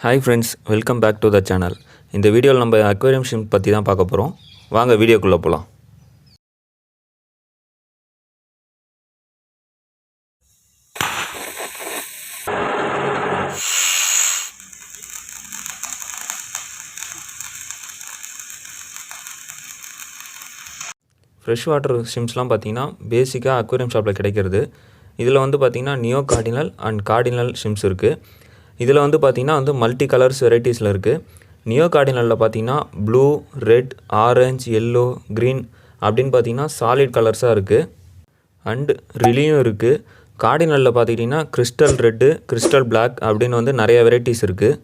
Hi friends welcome back to the channel இந்த வீடியோவில் நம்ம அக்வேரியம் ஷிம் பற்றி தான் பார்க்க போகிறோம் வாங்க வீடியோக்குள்ளே போகலாம் ஃப்ரெஷ் வாட்டர் ஷிம்ஸ்லாம் பார்த்தீங்கன்னா பேசிக்காக அக்வேரியம் ஷாப்பில் கிடைக்கிறது. இதில் வந்து பார்த்தீங்கன்னா neo cardinal and cardinal shrimps இருக்குது இதில் வந்து பார்த்தீங்கன்னா வந்து மல்டி கலர்ஸ் வெரைட்டிஸில் இருக்குது நியோ கார்டினலில் பார்த்தீங்கன்னா blue red orange yellow green அப்படின்னு பார்த்தீங்கன்னா சாலிட் கலர்ஸாக இருக்குது அண்டு ரிலியும் இருக்குது கார்டினலில் பார்த்துக்கிட்டிங்கன்னா கிறிஸ்டல் ரெட்டு கிறிஸ்டல் பிளாக் அப்படின்னு வந்து நிறைய வெரைட்டிஸ் இருக்குது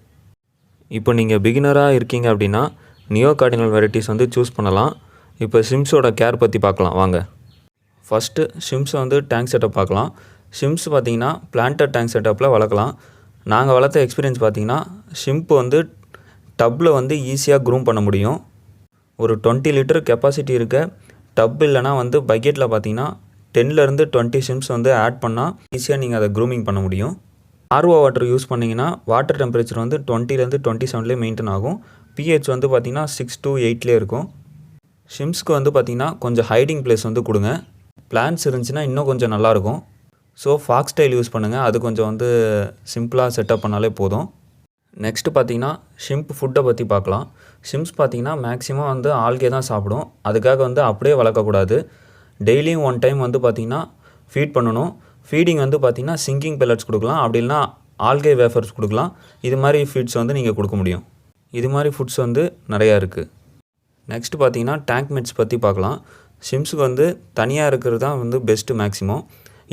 இப்போ நீங்கள் பிகினராக இருக்கீங்க அப்படின்னா நியோ கார்டினல் வெரைட்டிஸ் வந்து சூஸ் பண்ணலாம். இப்போ சிம்ஸோட கேர் பற்றி பார்க்கலாம் வாங்க. ஃபஸ்ட்டு ஷிம்ஸ் வந்து டேங்க் செட்டப் பார்க்கலாம். ஷிம்ஸ் பார்த்தீங்கன்னா பிளான்டட் டேங்க் செட்டப்பில் வளர்க்கலாம். நாங்கள் வளர்த்த எக்ஸ்பீரியன்ஸ் பார்த்தீங்கன்னா ஷிம்ப் வந்து டப்பில் வந்து ஈஸியாக க்ரூம் பண்ண முடியும். ஒரு டுவெண்ட்டி லிட்டர் கெப்பாசிட்டி இருக்க டப் இல்லைனா வந்து பக்கெட்டில் பார்த்தீங்கன்னா டென்லேருந்து டுவெண்ட்டி ஷிம்ஸ் வந்து ஆட் பண்ணால் ஈஸியாக நீங்கள் அதை க்ரூமிங் பண்ண முடியும். ஆர்ஓ வாட்டர் யூஸ் பண்ணிங்கன்னா வாட்டர் டெம்பரேச்சர் வந்து டுவெண்ட்டிலேருந்து டுவெண்ட்டி செவன்லேயே மெயின்டைன் ஆகும். பிஹெச் வந்து பார்த்தீங்கன்னா சிக்ஸ் டூ எயிட்லேயே இருக்கும். ஷிம்ஸ்க்கு வந்து பார்த்திங்கன்னா கொஞ்சம் ஹைடிங் பிளேஸ் வந்து கொடுங்க. பிளான்ஸ் இருந்துச்சுன்னா இன்னும் கொஞ்சம் நல்லாயிருக்கும் ஸோ ஃபாக்ஸ் ஸ்டைல் யூஸ் பண்ணுங்கள் அது கொஞ்சம் வந்து சிம்பிளாக செட்டப் பண்ணாலே போதும். நெக்ஸ்ட்டு பார்த்தீங்கன்னா ஷிம்ப் ஃபுட்டை பற்றி பார்க்கலாம். ஷிம்ஸ் பார்த்தீங்கன்னா மேக்ஸிமம் வந்து ஆல்கே தான் சாப்பிடும். அதுக்காக வந்து அப்படியே வளர்க்கக்கூடாது. டெய்லியும் ஒன் டைம் வந்து பார்த்திங்கன்னா ஃபீட் பண்ணணும். ஃபீடிங் வந்து பார்த்திங்கன்னா சிங்கிங் பெல்லட்ஸ் கொடுக்கலாம். அப்படி இல்லைனா ஆல்கே வேஃபர்ஸ் கொடுக்கலாம். இது மாதிரி ஃபீட்ஸ் வந்து நீங்கள் கொடுக்க முடியும். இது மாதிரி ஃபுட்ஸ் வந்து நிறையா இருக்குது நெக்ஸ்ட்டு பார்த்தீங்கன்னா டேங்க் மெட்ஸ் பற்றி பார்க்கலாம். ஷிம்ஸுக்கு வந்து தனியாக இருக்கிறது தான் வந்து பெஸ்ட்டு மேக்ஸிமம்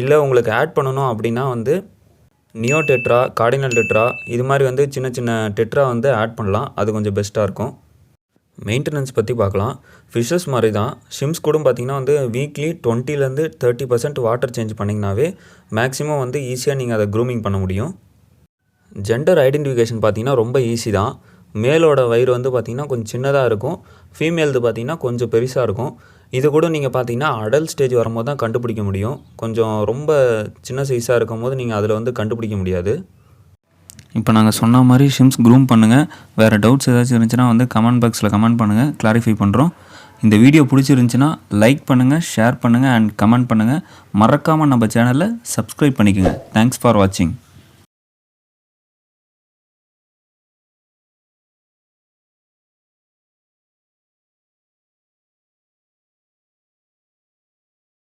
இல்லை உங்களுக்கு ஆட் பண்ணணும் அப்படின்னா வந்து நியோ டெட்ரா கார்டினல் டெட்ரா இது மாதிரி வந்து சின்ன சின்ன டெட்ரா வந்து ஆட் பண்ணலாம். அது கொஞ்சம் பெஸ்ட்டாக இருக்கும். மெயின்டெனன்ஸ் பற்றி பார்க்கலாம். ஃபிஷஸ் மாதிரி தான். ஷிம்ஸ் கூட பார்த்திங்கன்னா வந்து வீக்லி டுவெண்ட்டிலேருந்து தேர்ட்டி பர்சன்ட் வாட்டர் சேஞ்ச் பண்ணிங்கனாவே மேக்ஸிமம் வந்து ஈஸியாக நீங்கள் அதை க்ரூமிங் பண்ண முடியும். ஜெண்டர் ஐடென்டிஃபிகேஷன் பார்த்தீங்கன்னா ரொம்ப ஈஸி தான். மேலோட வயிறு வந்து பார்த்தீங்கன்னா கொஞ்சம் சின்னதாக இருக்கும். ஃபீமேல்து பார்த்தீங்கன்னா கொஞ்சம் பெருசாக இருக்கும். இது கூட நீங்கள் பார்த்தீங்கன்னா அடல் ஸ்டேஜ் வரும்போது தான் கண்டுபிடிக்க முடியும். கொஞ்சம் ரொம்ப சின்ன சைஸாக இருக்கும் போது நீங்கள் அதில் வந்து கண்டுபிடிக்க முடியாது. இப்போ நாங்கள் சொன்ன மாதிரி ஷிம்ஸ் க்ரூம் பண்ணுங்கள் வேறு டவுட்ஸ் ஏதாச்சும் இருந்துச்சுன்னா வந்து கமெண்ட் பாக்ஸில் கமெண்ட் பண்ணுங்கள் கிளாரிஃபை பண்ணுறோம் இந்த வீடியோ பிடிச்சிருந்துச்சுன்னா லைக் பண்ணுங்கள் ஷேர் பண்ணுங்கள் அண்ட் கமெண்ட் பண்ணுங்கள் மறக்காமல் நம்ம சேனலை சப்ஸ்கிரைப் பண்ணிக்கோங்க. தேங்க்ஸ் ஃபார் வாட்சிங்